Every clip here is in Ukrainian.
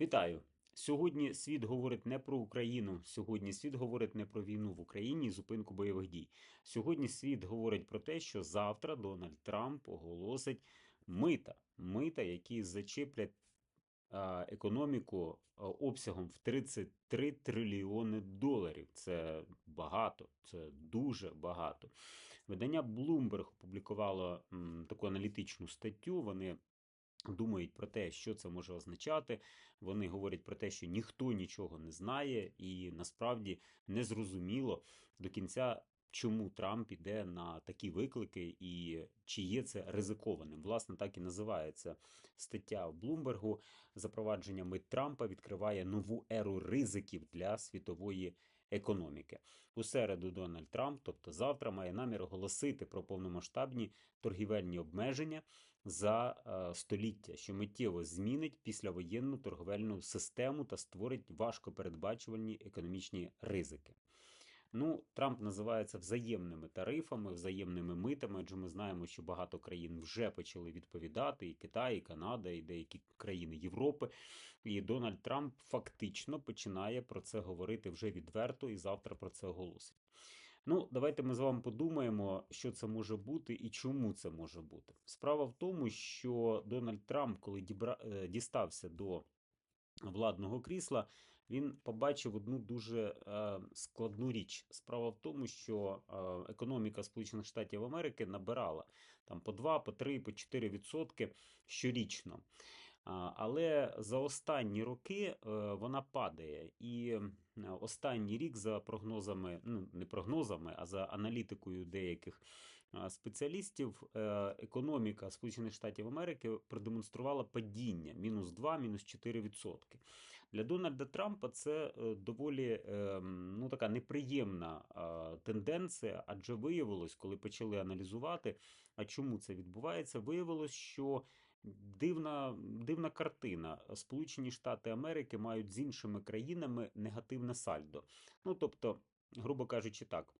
Вітаю! Сьогодні світ говорить не про Україну. Сьогодні світ говорить не про війну в Україні і зупинку бойових дій. Сьогодні світ говорить про те, що завтра Дональд Трамп оголосить мита, мита, які зачеплять економіку обсягом в 33 трильйони доларів. Це багато, це дуже багато. Видання Bloomberg опублікувало таку аналітичну статтю. Вони думають про те, що це може означати. Вони говорять про те, що ніхто нічого не знає, і насправді не зрозуміло до кінця. Чому Трамп іде на такі виклики, і чи є це ризикованим? Власне, так і називається стаття в Блумбергу. Запровадження мит Трампа відкриває нову еру ризиків для світової економіки. У середу Дональд Трамп, тобто завтра, має намір оголосити про повномасштабні торгівельні обмеження за е, століття, що миттєво змінить післявоєнну торговельну систему та створить важкопередбачувальні економічні ризики. Ну, Трамп називається взаємними тарифами, взаємними митами, адже ми знаємо, що багато країн вже почали відповідати: і Китай, і Канада, і деякі країни Європи. І Дональд Трамп фактично починає про це говорити вже відверто і завтра про це оголосить. Ну, давайте ми з вами подумаємо, що це може бути і чому це може бути. Справа в тому, що Дональд Трамп, коли дібра... е, дістався до владного крісла, він побачив одну дуже е, складну річ. Справа в тому, що е, економіка Сполучених Штатів Америки набирала там по 2, по 3, по 4 відсотки щорічно. Але за останні роки е, вона падає, і останній рік, за прогнозами, ну не прогнозами, а за аналітикою деяких спеціалістів, е, економіка Сполучених Штатів Америки продемонструвала падіння мінус 2, мінус 4 відсотки. Для Дональда Трампа це е, доволі ну, така неприємна тенденція, адже виявилось, коли почали аналізувати, а чому це відбувається, виявилось, що Дивна, дивна картина. Сполучені Штати Америки мають з іншими країнами негативне сальдо. Ну, тобто, грубо кажучи, так.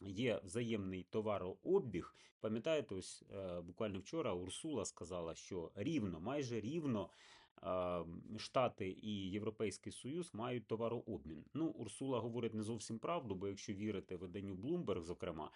Є взаємний товарообіг. Пам'ятаєте, ось е, буквально вчора Урсула сказала, що рівно, майже рівно Штати і Європейський Союз мають товарообмін. Ну, Урсула говорить не зовсім правду, бо якщо вірити виданню Bloomberg, зокрема,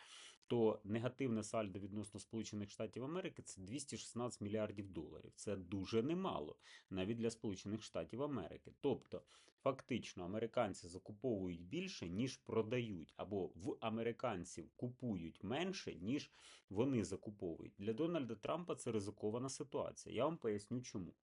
то негативне сальдо відносно Сполучених Штатів Америки це 216 мільярдів доларів. Це дуже немало навіть для Сполучених Штатів Америки. Тобто, фактично, американці закуповують більше, ніж продають, або в американців купують менше, ніж вони закуповують. Для Дональда Трампа це ризикована ситуація. Я вам поясню, чому.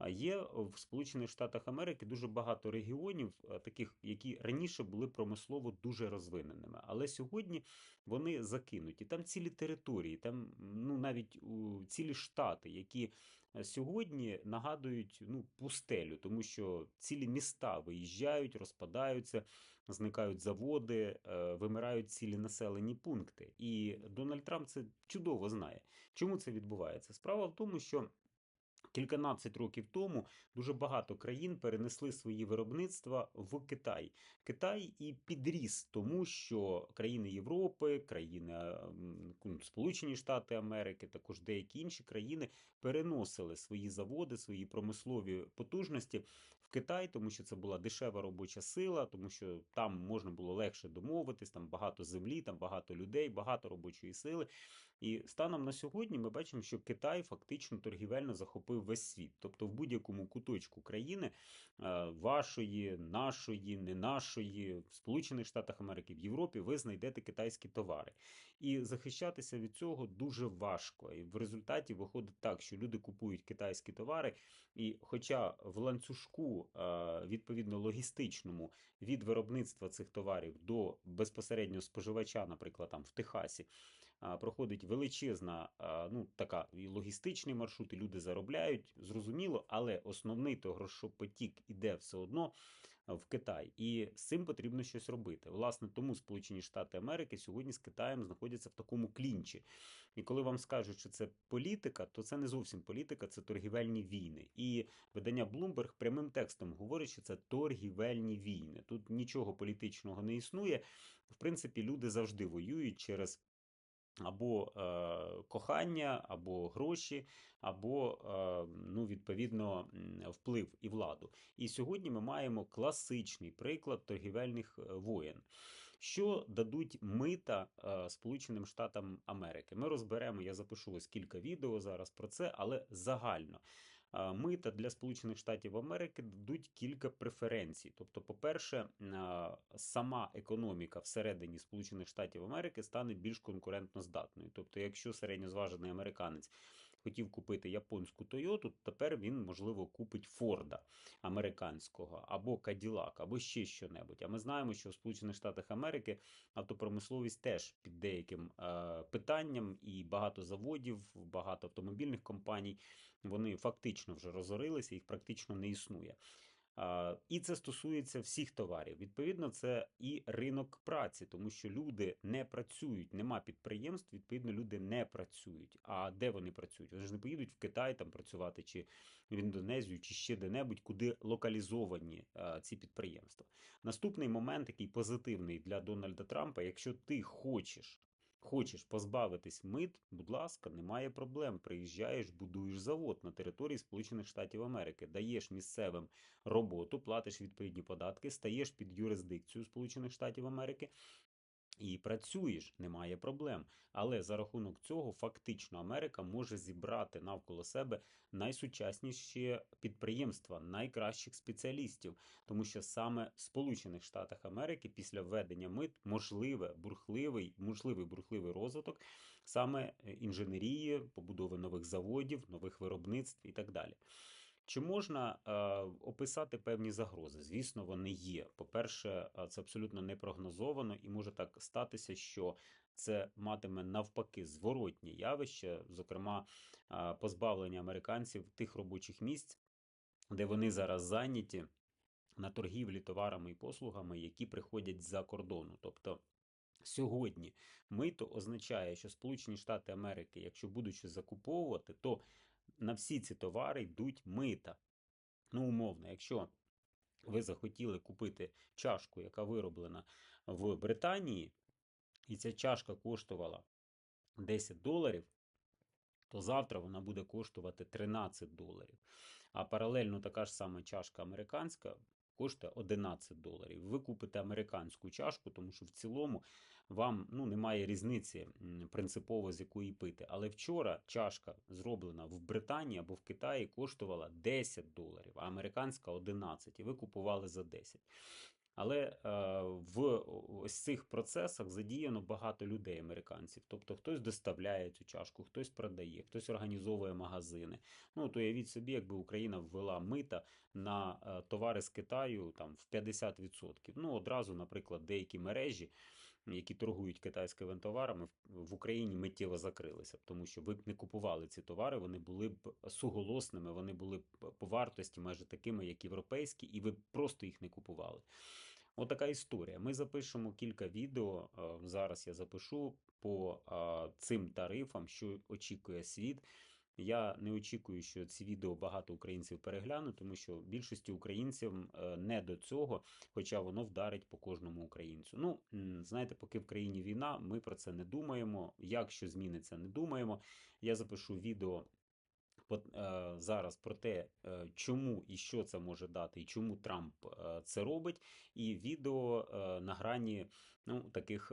А є в Сполучених Штатах Америки дуже багато регіонів, е, таких, які раніше були промислово дуже розвиненими, але сьогодні вони закинуті. Там цілі території, там ну навіть у цілі штати, які е, сьогодні нагадують ну пустелю, тому що цілі міста виїжджають, розпадаються, зникають заводи, е, вимирають цілі населені пункти. І Дональд Трамп це чудово знає. Чому це відбувається? Справа в тому, що. Кільканадцять років тому дуже багато країн перенесли свої виробництва в Китай. Китай і підріс тому, що країни Європи, країни ну, Сполучені Штати Америки, також деякі інші країни переносили свої заводи, свої промислові потужності Китай, тому що це була дешева робоча сила, тому що там можна було легше домовитись, там багато землі, там багато людей, багато робочої сили. І станом на сьогодні ми бачимо, що Китай фактично торгівельно захопив весь світ. Тобто в будь-якому куточку країни е, вашої, нашої, не нашої, в Сполучених Штатах Америки, в Європі, ви знайдете китайські товари. І захищатися від цього дуже важко. І в результаті виходить так, що люди купують китайські товари, і хоча в ланцюжку, е, відповідно логістичному, від виробництва цих товарів до безпосереднього споживача, наприклад, там в Техасі проходить величезна, ну така і логістичний маршрут, і люди заробляють, зрозуміло, але основний то грошопотік іде все одно в Китай, і з цим потрібно щось робити. Власне, тому Сполучені Штати Америки сьогодні з Китаєм знаходяться в такому клінчі. І коли вам скажуть, що це політика, то це не зовсім політика, це торгівельні війни. І видання Bloomberg прямим текстом говорить, що це торгівельні війни. Тут нічого політичного не існує. В принципі, люди завжди воюють через або е, кохання, або гроші, або е, ну, відповідно вплив і владу. І сьогодні ми маємо класичний приклад торгівельних е, воєн. Що дадуть мита е, Сполученим Штатам Америки? Ми розберемо, я запишу ось кілька відео зараз про це, але загально. Мита для Сполучених Штатів Америки дадуть кілька преференцій. Тобто, по-перше, сама економіка всередині Сполучених Штатів Америки стане більш конкурентно здатною. Тобто, якщо середньозважений американець хотів купити японську Тойоту, тепер він, можливо, купить Форда американського або Каділак, або ще що-небудь. А ми знаємо, що в Сполучених Штатах Америки автопромисловість теж під деяким е, питанням, і багато заводів, багато автомобільних компаній вони фактично вже розорилися, їх практично не існує. І це стосується всіх товарів. Відповідно, це і ринок праці, тому що люди не працюють, нема підприємств. Відповідно, люди не працюють. А де вони працюють? Вони ж не поїдуть в Китай там працювати, чи в Індонезію, чи ще де-небудь, куди локалізовані ці підприємства. Наступний момент, який позитивний для Дональда Трампа, якщо ти хочеш Хочеш позбавитись мит, будь ласка, немає проблем. Приїжджаєш, будуєш завод на території Сполучених Штатів Америки, даєш місцевим роботу, платиш відповідні податки, стаєш під юрисдикцію Сполучених Штатів Америки і працюєш, немає проблем. Але за рахунок цього фактично Америка може зібрати навколо себе найсучасніші підприємства, найкращих спеціалістів, тому що саме в Сполучених Штатах Америки після введення мит можливе бурхливий, можливий бурхливий розвиток саме е, інженерії, побудови нових заводів, нових виробництв і так далі. Чи можна е, описати певні загрози? Звісно, вони є. По-перше, це абсолютно не прогнозовано, і може так статися, що це матиме навпаки зворотні явище, зокрема, е, позбавлення американців тих робочих місць, де вони зараз зайняті на торгівлі товарами і послугами, які приходять з-за кордону. Тобто. Сьогодні мито означає, що Сполучені Штати Америки, якщо будуть щось закуповувати, то на всі ці товари йдуть мита. Ну, умовно, якщо ви захотіли купити чашку, яка вироблена в Британії, і ця чашка коштувала 10 доларів, то завтра вона буде коштувати 13 доларів. А паралельно така ж сама чашка американська коштує 11 доларів. Ви купите американську чашку, тому що в цілому вам ну, немає різниці принципово з якої пити. Але вчора чашка, зроблена в Британії або в Китаї, коштувала 10 доларів, а американська 11, і ви купували за 10. Але е, в ось цих процесах задіяно багато людей, американців. Тобто хтось доставляє цю чашку, хтось продає, хтось організовує магазини. Ну то уявіть собі, якби Україна ввела мита на е, товари з Китаю там в 50%. Ну одразу, наприклад, деякі мережі які торгують китайськими товарами, в Україні миттєво закрилися, тому що ви б не купували ці товари, вони були б суголосними, вони були б по вартості майже такими, як європейські, і ви просто їх не купували. Отака історія. Ми запишемо кілька відео. Зараз я запишу по цим тарифам, що очікує світ. Я не очікую, що ці відео багато українців переглянуть, тому що більшості українців е, не до цього, хоча воно вдарить по кожному українцю. Ну, знаєте, поки в країні війна, ми про це не думаємо. Як що зміниться, не думаємо. Я запишу відео. Е, зараз про те, е, чому і що це може дати, і чому Трамп це робить, і відео на грані ну, таких,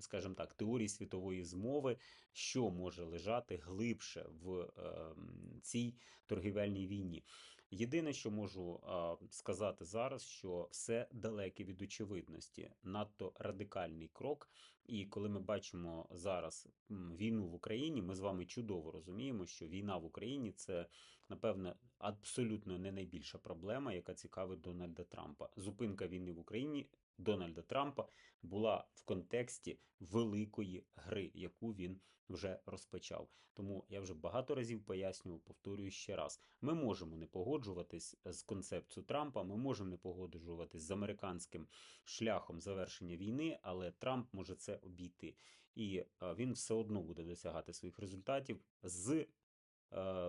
скажімо так, теорій світової змови, що може лежати глибше в цій торгівельній війні. Єдине, що можу сказати зараз, що все далеке від очевидності, надто радикальний крок. І коли ми бачимо зараз війну в Україні, ми з вами чудово розуміємо, що війна в Україні це напевне абсолютно не найбільша проблема, яка цікавить Дональда Трампа. Зупинка війни в Україні Дональда Трампа була в контексті великої гри, яку він вже розпочав. Тому я вже багато разів пояснював, повторюю ще раз: ми можемо не погоджуватись з концепцією Трампа, ми можемо не погоджуватись з американським шляхом завершення війни, але Трамп може це обійти, і він все одно буде досягати своїх результатів з.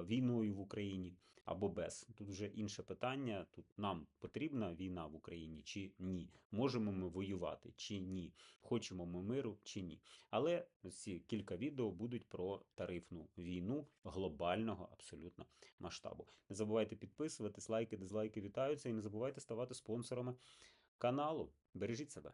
Війною в Україні або без. Тут вже інше питання. Тут нам потрібна війна в Україні чи ні? Можемо ми воювати чи ні? Хочемо ми миру чи ні? Але ці кілька відео будуть про тарифну війну глобального абсолютно масштабу. Не забувайте підписуватись, лайки, дизлайки вітаються, і не забувайте ставати спонсорами каналу. Бережіть себе.